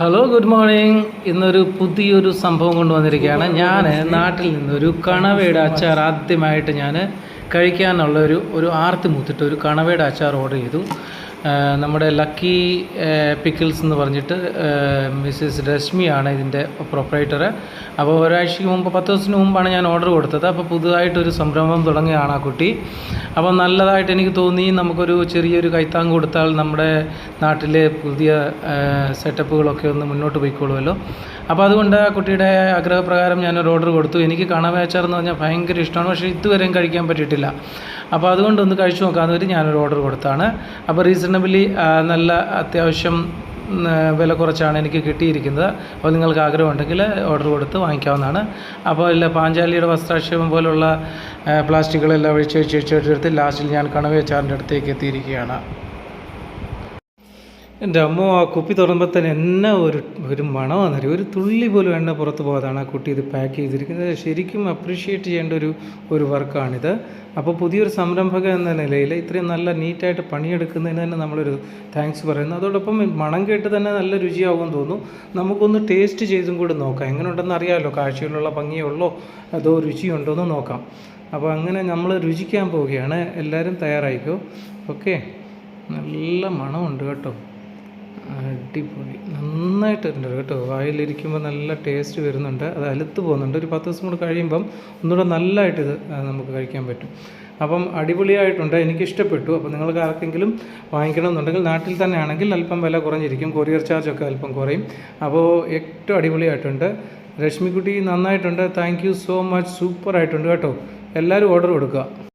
Hello good morning ഇന്നൊരു പുതിയൊരു സംഭവം കൊണ്ടുവന്നിരിക്കുകയാണ്. ഞാൻ നാട്ടിൽ നിന്നൊരു കണവയുടെ അച്ചാർ ആദ്യമായിട്ട് ഞാൻ കഴിക്കാനുള്ള ഒരു ഒരു ആർത്തി മൂത്തിട്ട് ഒരു കണവയുടെ അച്ചാർ ഓർഡർ ചെയ്തു. നമ്മുടെ ലക്കി പിക്കിൾസ് എന്ന് പറഞ്ഞിട്ട് മിസ്സിസ് രശ്മിയാണ് ഇതിന്റെ പ്രൊപ്പറേറ്റർ അപ്പോൾ ഒരാഴ്ചയ്ക്ക് മുമ്പ് പത്ത് ദിവസത്തിന് മുമ്പാണ് ഞാൻ ഓർഡർ കൊടുത്തത്. അപ്പോൾ പുതുതായിട്ടൊരു സംരംഭം തുടങ്ങുകയാണ് ആ കുട്ടി. അപ്പോൾ നല്ലതായിട്ട് എനിക്ക് തോന്നി നമുക്കൊരു ചെറിയൊരു കൈത്താങ് കൊടുത്താൽ നമ്മുടെ നാട്ടിലെ പുതിയ സെറ്റപ്പുകളൊക്കെ ഒന്ന് മുന്നോട്ട് പോയിക്കോളുമല്ലോ. അപ്പോൾ അതുകൊണ്ട് ആ കുട്ടിയുടെ ആഗ്രഹപ്രകാരം ഞാനൊരു ഓർഡർ കൊടുത്തു. എനിക്ക് കണവേച്ചാർ എന്ന് പറഞ്ഞാൽ ഭയങ്കര ഇഷ്ടമാണ്. പക്ഷേ ഇതുവരെയും കഴിക്കാൻ പറ്റിയിട്ടില്ല. അപ്പോൾ അതുകൊണ്ട് ഒന്ന് കഴിച്ചു നോക്കാമെന്ന് വരും ഞാനൊരു ഓർഡർ കൊടുത്താണ്. അപ്പോൾ റീസണബിളി നല്ല അത്യാവശ്യം വില കുറച്ചാണ് എനിക്ക് കിട്ടിയിരിക്കുന്നത്. അപ്പോൾ നിങ്ങൾക്ക് ആഗ്രഹമുണ്ടെങ്കിൽ ഓർഡർ കൊടുത്ത് വാങ്ങിക്കാവുന്നതാണ്. അപ്പോൾ ഇല്ല പാഞ്ചാലിയുടെ വസ്ത്രാക്ഷേപം പോലുള്ള പ്ലാസ്റ്റിക്കുകളെല്ലാം ഒഴിച്ച് വെച്ച് എടുത്ത് ലാസ്റ്റിൽ ഞാൻ കണവേച്ചാറിന്റെ അടുത്തേക്ക് എത്തിയിരിക്കുകയാണ്. എന്റെ അമ്മ ആ കുപ്പി തുറന്നപ്പോൾ തന്നെ എന്നാ ഒരു ഒരു മണമാണെന്നറിയാം ഒരു തുള്ളി പോലും എണ്ണ പുറത്ത് പോകാതാണ് ആ കുട്ടി ഇത് പാക്ക് ചെയ്തിരിക്കുന്നത്. ശരിക്കും അപ്രീഷിയേറ്റ് ചെയ്യേണ്ട ഒരു ഒരു വർക്കാണിത്. അപ്പോൾ പുതിയൊരു സംരംഭക എന്ന നിലയിൽ ഇത്രയും നല്ല നീറ്റായിട്ട് പണിയെടുക്കുന്നതിന് തന്നെ നമ്മളൊരു താങ്ക്സ് പറയുന്നു. അതോടൊപ്പം മണം കേട്ട് തന്നെ നല്ല രുചിയാവുമെന്ന് തോന്നുന്നു. നമുക്കൊന്ന് ടേസ്റ്റ് ചെയ്തും കൂടി നോക്കാം. എങ്ങനെ ഉണ്ടെന്ന് അറിയാമല്ലോ കാഴ്ചയിലുള്ള ഭംഗിയുള്ളോ അതോ രുചിയുണ്ടോ എന്ന് നോക്കാം. അപ്പോൾ അങ്ങനെ നമ്മൾ രുചിക്കാൻ പോവുകയാണ്. എല്ലാവരും തയ്യാറായിക്കോ? ഓക്കെ നല്ല മണമുണ്ട് കേട്ടോ. അടിപൊളി. നന്നായിട്ടുണ്ട് കേട്ടോ. വായിലിരിക്കുമ്പോൾ നല്ല ടേസ്റ്റ് വരുന്നുണ്ട്. അത് അലുത്ത് പോകുന്നുണ്ട്. ഒരു പത്ത് ദിവസം കൂടി കഴിയുമ്പം ഒന്നുകൂടെ നല്ലതായിട്ട് ഇത് നമുക്ക് കഴിക്കാൻ പറ്റും. അപ്പം അടിപൊളിയായിട്ടുണ്ട്. എനിക്കിഷ്ടപ്പെട്ടു. അപ്പോൾ നിങ്ങൾക്ക് ആർക്കെങ്കിലും വാങ്ങിക്കണമെന്നുണ്ടെങ്കിൽ നാട്ടിൽ തന്നെ ആണെങ്കിൽ അല്പം വില കുറഞ്ഞിരിക്കും. കൊറിയർ ചാർജൊക്കെ അല്പം കുറയും. അപ്പോൾ ഏറ്റവും അടിപൊളിയായിട്ടുണ്ട്. രശ്മിക്കുട്ടി നന്നായിട്ടുണ്ട്. താങ്ക് യു സോ മച്ച് സൂപ്പറായിട്ടുണ്ട് കേട്ടോ. എല്ലാവരും ഓർഡർ കൊടുക്കുക.